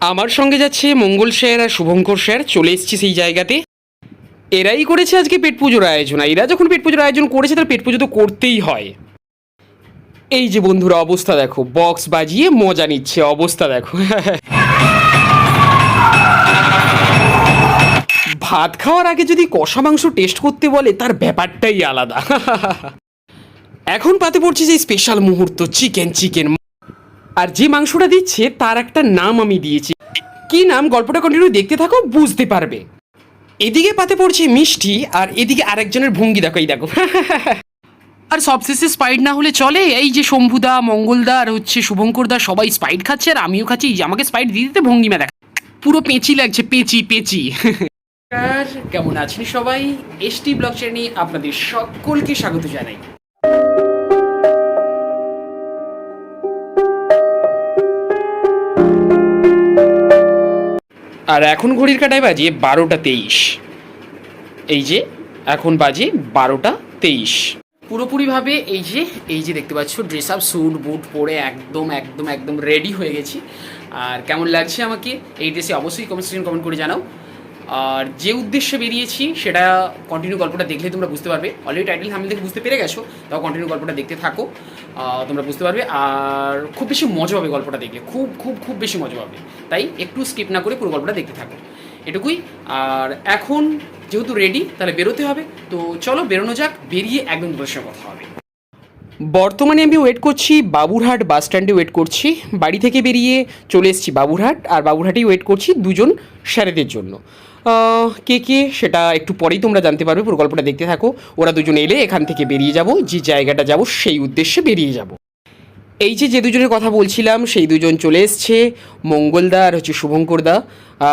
আমার সঙ্গে যাচ্ছে মঙ্গল স্যার আর শুভঙ্কর স্যার চলে এসেছি সেই জায়গাতে। এরাই করেছে আজকে পেট পুজোর আয়োজন এরা যখন পেট পুজোর আয়োজন করেছে তার পেট পুজো তো করতেই হয়। এই যে বন্ধুরা, অবস্থা দেখো, বক্স বাজিয়ে মজা নিচ্ছে, অবস্থা দেখো। ভাত খাওয়ার আগে যদি কষা মাংস টেস্ট করতে বলে, তার ব্যাপারটাই আলাদা। এখন পাতে পড়ছে সেই স্পেশাল মুহূর্ত চিকেন চিকেন আর যে মাংসটা দিচ্ছে, তার একটা নাম আমি দিয়েছি। কি নাম? গল্পটা কন্টিনিউ দেখতে থাকো, বুঝতে পারবে। এদিকে পাতে পড়ছে মিষ্টি, আর এদিকে আরেকজনের ভঙ্গি দেখো, এই দেখো। আর সবশেষে স্পাইড না হলে চলে, এই যে শম্ভুদা, মঙ্গলদা, আর হচ্ছে শুভঙ্করদা সবাই স্পাইড খাচ্ছে, আর আমিও খাচ্ছি। যে আমাকে স্পাইড দিয়ে দিতে ভঙ্গিমা দেখা। পুরো পেঁচি লাগছে, পেঁচি পেঁচি। আর কেমন আছেন সবাই? এসটি ব্লগ চ্যানেলে আপনাদের সকলকে স্বাগত জানাই। আর এখন ঘড়ির কাটায় বাজে বারোটা তেইশ। এই যে, এখন বাজে বারোটা তেইশ। পুরোপুরিভাবে এই যে এই যে দেখতে পাচ্ছ ড্রেস আপ স্যুট বুট পরে একদম একদম একদম রেডি হয়ে গেছি। আর কেমন লাগছে আমাকে? এই ড্রেসে অবশ্যই কমেন্ট কমেন্ট করে জানাও। আর যে উদ্দেশ্যে বেরিয়েছি, সেটা কন্টিনিউ গল্পটা দেখলে তোমরা বুঝতে পারবে। অলরেডি টাইটেল হামিল দেখে বুঝতে পেরে গেছো, তাও কন্টিনিউ গল্পটা দেখতে থাকো। তোমরা বুঝতে পারবে। আর খুব বেশি মজা হবে গল্পটা দেখলে। খুব খুব খুব বেশি মজা হবে তাই একটু স্কিপ না করে পুরো গল্পটা দেখতে থাকো। এটুকুই। আর এখন যেহেতু রেডি তাহলে বেরোতে হবে। তো চলো বেরোনো যাক, বেরিয়ে একদম তোমাদের সঙ্গে কথা হবে। বর্তমানে আমি ওয়েট করছি বাবুরহাট বাস স্ট্যান্ডে ওয়েট করছি। বাড়ি থেকে বেরিয়ে চলে এসেছি বাবুরহাট। আর বাবুরহাটেই ওয়েট করছি দুজন স্যারেদের জন্য। কে কে সেটা একটু পরেই তোমরা জানতে পারবে, পুরো গল্পটা দেখতে থাকো। ওরা দুজন এলে এখান থেকে বেরিয়ে যাব, যে জায়গাটা যাব সেই উদ্দেশ্যে বেরিয়ে যাব। এই যে যে দুজনের কথা বলছিলাম, সেই দুজন চলে এসছে মঙ্গলদা আর হচ্ছে শুভঙ্করদা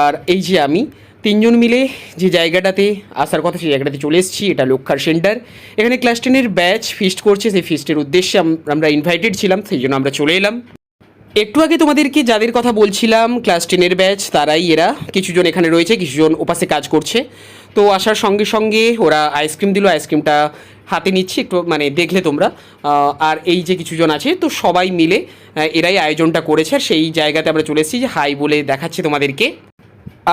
আর এই যে আমি, তিনজন মিলে যে জায়গাটাতে আসার কথা সেই জায়গাটাতে চলে এসেছি, এটা লক্ষার সেন্টার। এখানে ক্লাস টেনের ব্যাচ ফিস্ট করছে, সেই ফিস্টের উদ্দেশ্যে আমরা ইনভাইটেড ছিলাম, সেই জন্য আমরা চলে এলাম। একটু আগে তোমাদেরকে যাদের কথা বলছিলাম ক্লাস টেনের ব্যাচ তারাই এরা। কিছুজন এখানে রয়েছে, কিছুজন ওপাশে কাজ করছে। তো আসার সঙ্গে সঙ্গে ওরা আইসক্রিম দিল আইসক্রিমটা হাতে নিচ্ছি, একটু মানে দেখলে তোমরা। আর এই যে কিছুজন আছে, তো সবাই মিলে এরাই আয়োজনটা করেছে। আর সেই জায়গাতে আমরা চলে এসেছি যে হাই বলে দেখাচ্ছি তোমাদেরকে।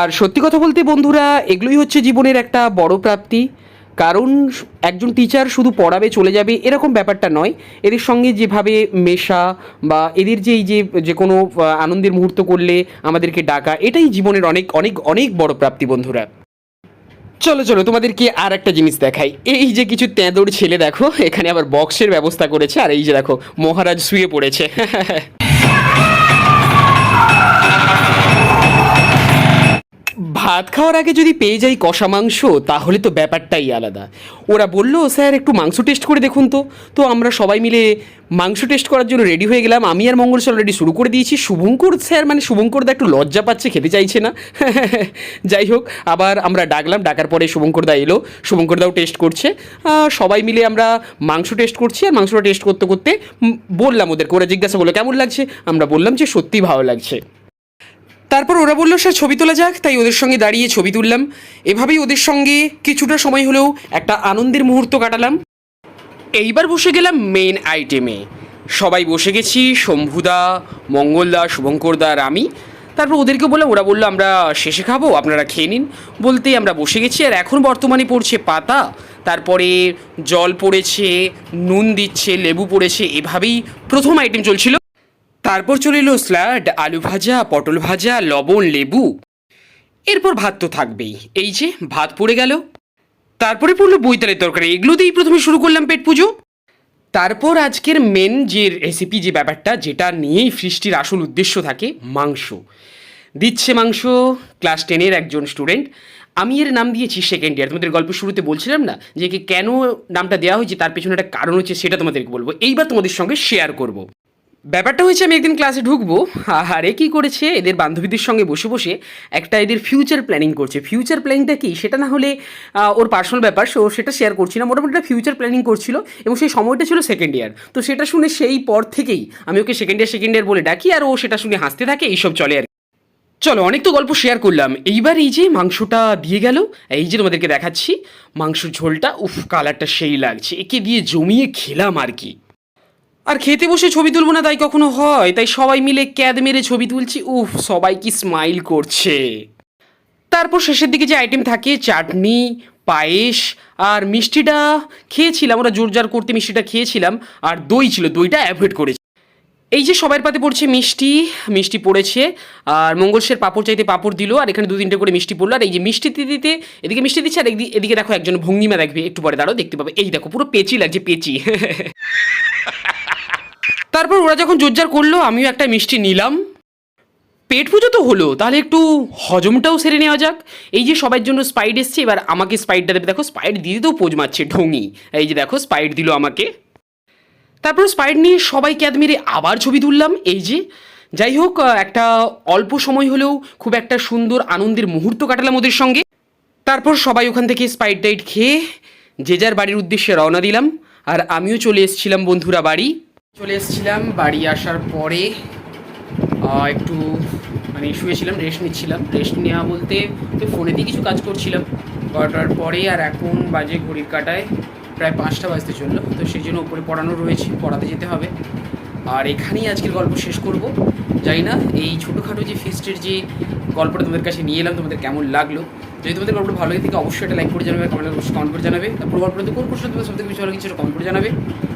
আর সত্যি কথা বলতে বন্ধুরা, এগুলোই হচ্ছে জীবনের একটা বড় প্রাপ্তি। কারণ একজন টিচার শুধু পড়াবে, চলে যাবে, এরকম ব্যাপারটা নয়। এদের সঙ্গে যেভাবে মেশা বা এদের যে এই যে যে কোনো আনন্দের মুহূর্ত করলে আমাদেরকে ডাকা, এটাই জীবনের অনেক অনেক অনেক বড় প্রাপ্তি, বন্ধুরা। চলো চলো, তোমাদেরকে আর একটা জিনিস দেখাই। এই যে কিছু তেঁদোর ছেলে, দেখো, এখানে আবার বক্সের ব্যবস্থা করেছে, আর এই যে দেখো, মহারাজ শুয়ে পড়েছে। ভাত খাওয়ার আগে যদি পেয়ে যাই কষা মাংস, তাহলে তো ব্যাপারটাই আলাদা। ওরা বলল, স্যার, একটু মাংস টেস্ট করে দেখুন তো। তো আমরা সবাই মিলে মাংস টেস্ট করার জন্য রেডি হয়ে গেলাম। আমি আর মঙ্গল স্যার অলরেডি শুরু করে দিয়েছি। শুভঙ্কর স্যার মানে শুভঙ্করদা একটু লজ্জা পাচ্ছে, খেতে চাইছে না। যাই হোক, আবার আমরা ডাকলাম। ডাকার পরে শুভঙ্করদা এলো। শুভঙ্করদাও টেস্ট করছে। সবাই মিলে আমরা মাংস টেস্ট করছি আর মাংসটা টেস্ট করতে করতে বললাম ওদেরকে। ওরা জিজ্ঞাসা করল, কেমন লাগছে? আমরা বললাম যে, সত্যিই ভালো লাগছে। তারপর ওরা বলল, স্যার, ছবি তোলা যাক। তাই ওদের সঙ্গে দাঁড়িয়ে ছবি তুললাম। এভাবেই ওদের সঙ্গে কিছুটা সময় হলেও একটা আনন্দের মুহূর্ত কাটালাম। এইবার বসে গেলাম মেন আইটেমে সবাই বসে গেছি, শম্ভুদা, মঙ্গলদা, শুভঙ্করদা আর আমি। তারপর ওদেরকে বললাম, ওরা বলল, আমরা শেষে খাব, আপনারা খেয়ে নিন। বলতেই আমরা বসে গেছি, আর এখন বর্তমানে পড়ছে পাতা। তারপরে জল পড়েছে, নুন দিচ্ছে, লেবু পড়েছে, এভাবেই প্রথম আইটেম চলছিল। তারপর চলে এলো স্যালাড আলু ভাজা, পটল ভাজা, লবণ, লেবু। এরপর ভাত তো থাকবেই। এই যে, ভাত পড়ে গেল। তারপরে পড়ল বৈতালের তরকারি। এগুলো দিয়েই প্রথমে শুরু করলাম পেট পুজো। তারপর আজকের মেন যে রেসিপি যে ব্যাপারটা, যেটা নিয়েই সৃষ্টির আসল উদ্দেশ্য থাকে, মাংস। দিচ্ছে মাংস ক্লাস টেনের একজন স্টুডেন্ট আমি এর নাম দিয়েছি সেকেন্ড ইয়ার তোমাদের গল্প শুরুতে বলছিলাম না যে কেন নামটা দেওয়া হয়েছে, তার পেছনে একটা কারণ হচ্ছে, সেটা তোমাদেরকে বলব। এইবার তোমাদের সঙ্গে শেয়ার করব। ব্যাপারটা হয়েছে আমি একদিন ক্লাসে ঢুকবো আরে কী করেছে? এদের বান্ধবীদের সঙ্গে বসে বসে একটা এদের ফিউচার প্ল্যানিং করছে। ফিউচার প্ল্যানিংটা কি? সেটা না হলে ওর পার্সোনাল ব্যাপার, সো সেটা শেয়ার করছি না। মোটামুটি একটা ফিউচার প্ল্যানিং করছিল এবং সেই সময়টা ছিল সেকেন্ড ইয়ার তো সেটা শুনে সেই পর থেকেই আমি okay second year second year বলে ডাকি আর ও সেটা শুনে হাসতে থাকে, এইসব চলে আর। চলো, অনেক তো গল্প শেয়ার করলাম। এইবার এই যে মাংসটা দিয়ে গেল, এই যে তোমাদেরকে দেখাচ্ছি মাংস ঝোলটা, উফ কালারটা সেই লাগছে। একে দিয়ে জমিয়ে খেলাম আর কি। আর খেতে বসে ছবি তুলবো না তাই কখনো হয়? তাই সবাই মিলে ক্যাদ মেরে ছবি তুলছি। উফ, সবাই কি স্মাইল করছে। তারপর শেষের দিকে যে আইটেম থাকে, চাটনি, পায়েস আর মিষ্টিটা খেয়েছিলাম, ওরা জোরজার করতে মিষ্টিটা খেয়েছিলাম আর দই ছিল, দইটা অ্যাভয়েড করেছি। এই যে সবার পাতে পড়ছে মিষ্টি মিষ্টি পড়েছে আর মঙ্গলসের পাপড় চাইতে পাপড় দিল আর এখানে দু তিনটে করে মিষ্টি পড়ল আর এই যে মিষ্টি দিতে এদিকে মিষ্টি দিচ্ছে আর এদিকে দেখো একজন ভঙ্গিমা দেখবে, একটু পরে দাঁড়াও দেখতে পাবে। এই দেখো পুরো পেঁচি লাগছে পেচি। তারপর ওরা যখন জোরজার করল, আমিও একটা মিষ্টি নিলাম। পেট পুজো তো হলো, তাহলে একটু হজমটাও সেরে নেওয়া যাক। এই যে সবার জন্য স্পাইড এসছে, এবার আমাকে স্পাইডটা দেবে। দেখো স্পাইড দিয়ে তো পোজ মারছে ঢঙি। এই যে দেখো স্পাইড দিল আমাকে। তারপর স্পাইড নিয়ে সবাই ক্যাদ মেরে আবার ছবি তুললাম। এই যে, যাই হোক একটা অল্প সময় হলেও খুব একটা সুন্দর আনন্দের মুহূর্ত কাটালাম ওদের সঙ্গে। তারপর সবাই ওখান থেকে স্পাইড ডাইট খেয়ে, যে যার বাড়ির উদ্দেশ্যে রওনা দিলাম। আর আমিও চলে এসেছিলাম বন্ধুরা বাড়ি। চলে এসেছিলাম, বাড়ি আসার পরে একটু মানে শুয়েছিলাম রেস্ট নিচ্ছিলাম। রেস্ট নেওয়া বলতে ফোনে দিয়ে কিছু কাজ করছিলাম। করার পরে আর এখন বাজে ঘড়ির কাটায় প্রায় পাঁচটা বাজতে চলল। তো সেই জন্য উপরে পড়ানো রয়েছে, পড়াতে যেতে হবে। আর এখানেই আজকের গল্প শেষ করব। জানি না এই ছোটোখাটো যে ফেস্টের যে গল্পটা তোমাদের কাছে নিয়ে এলাম তোমাদের কেমন লাগল? যদি তোমাদের গল্পটা ভালো লাগে থেকে অবশ্যই একটা লাইক করে জানাবে কমেন্ট কমেন্ট করে জানাবে। পুরো গল্পটা কোন প্রশ্ন তোমাদের সব থেকে বেশি ভালো কিছু কমেন্ট করে জানাবে।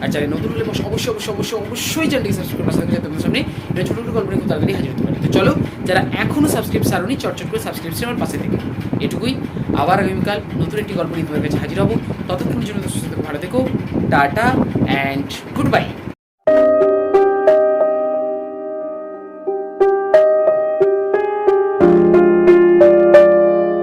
আর চ্যানেল নতুন হলে অবশ্যই অবশ্যই অবশ্যই অবশ্যই চ্যানেলটিকে সাবস্ক্রাইব করে পাশে তোমাদের সামনে। এটা ছোটো ছোটো গল্প নিয়ে খুব তাড়াতাড়ি হাজির হতে পারে। চলো যারা এখনও সাবস্ক্রাইব সারনি চটচট করে সাবস্ক্রাইব আমার পাশে থেকে। এটুকুই। আবার আগামীকাল নতুন একটি গল্প নিয়ে তোমাদের কাছে হাজির হব। ততক্ষণের জন্য সুস্থ থেকো, ভালো থেকো। Tata and good bye